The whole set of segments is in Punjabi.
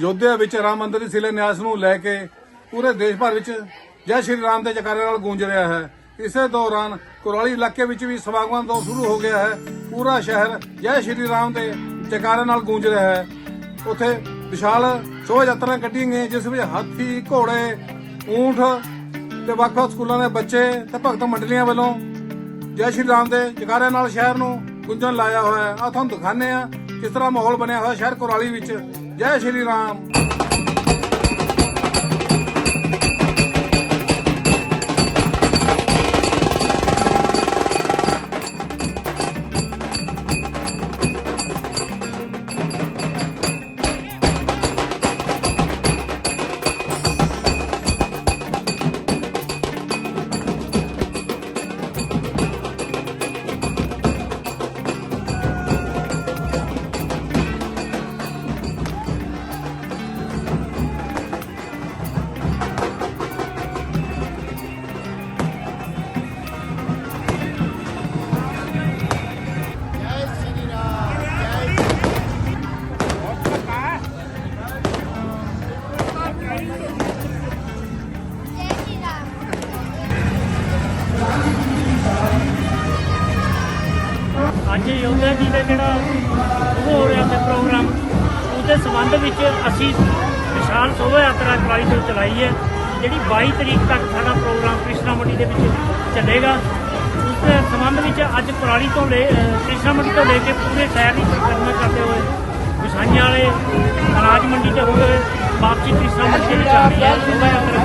ਯੋਧਿਆ ਵਿੱਚ ਰਾਮ ਮੰਦਿਰ ਦੀ ਸ਼ਿਲਾਨਿਆਸ ਨੂੰ ਲੈ ਕੇ ਪੂਰੇ ਦੇਸ਼ ਭਰ ਵਿੱਚ ਜੈ ਸ਼੍ਰੀ ਰਾਮ ਦੇ ਜਕਾਰੇ ਨਾਲ ਗੂੰਜ ਰਿਹਾ ਹੈ। ਇਸੇ ਦੌਰਾਨ ਕੁਰਾਲੀ ਇਲਾਕੇ ਵਿੱਚ ਵੀ ਸਮਾਗਮਾਂ ਤੋਂ ਸ਼ੁਰੂ ਹੋ ਗਿਆ ਹੈ। ਪੂਰਾ ਸ਼ਹਿਰ ਜੈ ਸ਼੍ਰੀ ਰਾਮ ਦੇ ਜਕਾਰੇ ਨਾਲ ਗੂੰਜ ਰਿਹਾ ਹੈ। ਉੱਥੇ ਵਿਸ਼ਾਲ ਸ਼ੋਭਾ ਯਾਤਰਾ ਕੱਢੀਆਂ ਗਈ ਜਿਸ ਵਿੱਚ ਹਾਥੀ, ਘੋੜੇ, ਊਂਠ ਤੇ ਵੱਖ-ਵੱਖ ਸਕੂਲਾਂ ਦੇ ਬੱਚੇ ਤੇ ਭਗਤ ਮੰਡਲੀਆਂ ਵੱਲੋਂ ਜੈ ਸ਼੍ਰੀ ਰਾਮ ਦੇ ਜਕਾਰੇ ਨਾਲ ਸ਼ਹਿਰ ਨੂੰ ਗੁੰਜਣ ਲਾਇਆ ਹੋਇਆ ਹੈ। ਆ ਤੁਹਾਨੂੰ ਦਿਖਾਣੇ ਆ ਕਿਸ ਤਰ੍ਹਾਂ ਮਾਹੌਲ ਬਣਿਆ ਹੋਇਆ ਸ਼ਹਿਰ ਕੁਰਾਲੀ ਵਿੱਚ। ਜੈ ਸ਼੍ਰੀ ਰਾਮ। ਅੱਜ ਯੋਧਾ ਜੀ ਦਾ ਜਿਹੜਾ ਹੋ ਰਿਹਾ ਹੈ ਪ੍ਰੋਗਰਾਮ ਉਹਦੇ ਸੰਬੰਧ ਵਿੱਚ ਅਸੀਂ ਵਿਸ਼ਾਲ ਸ਼ੋਭਾ ਯਾਤਰਾ ਕੁਰਾਲੀ ਤੋਂ ਚਲਾਈ ਹੈ, ਜਿਹੜੀ 22 ਤਰੀਕ ਤੱਕ ਸਾਡਾ ਪ੍ਰੋਗਰਾਮ ਕ੍ਰਿਸ਼ਨਾ ਮੰਡੀ ਦੇ ਵਿੱਚ ਚੱਲੇਗਾ। ਉਸ ਦੇ ਸੰਬੰਧ ਵਿੱਚ ਅੱਜ ਕੁਰਾਲੀ ਤੋਂ ਲੈ ਕ੍ਰਿਸ਼ਨਾ ਮੰਡੀ ਤੋਂ ਲੈ ਕੇ ਪੂਰੇ ਸ਼ਹਿਰ ਦੀ ਪਰਿਕਰਮਾ ਕਰਦੇ ਹੋਏ ਵਿਸਾਈਆਂ ਵਾਲੇ ਅਨਾਜ ਮੰਡੀ ਤੇ ਹੋਏ ਵਾਪਸੀ ਕ੍ਰਿਸ਼ਨਾ ਮੰਡੀ ਦੇ ਵਿੱਚ ਆ ਰਹੀ ਹੈ। ਸ਼ੋਭਾ ਯਾਤਰਾ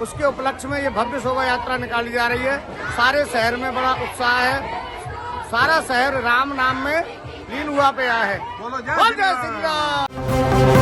उसके उपलक्ष्य में ये भव्य शोभा यात्रा निकाली जा रही है। सारे शहर में बड़ा उत्साह है। सारा शहर राम नाम में लीन हुआ पे आया है। बोलो जय। श्री राम।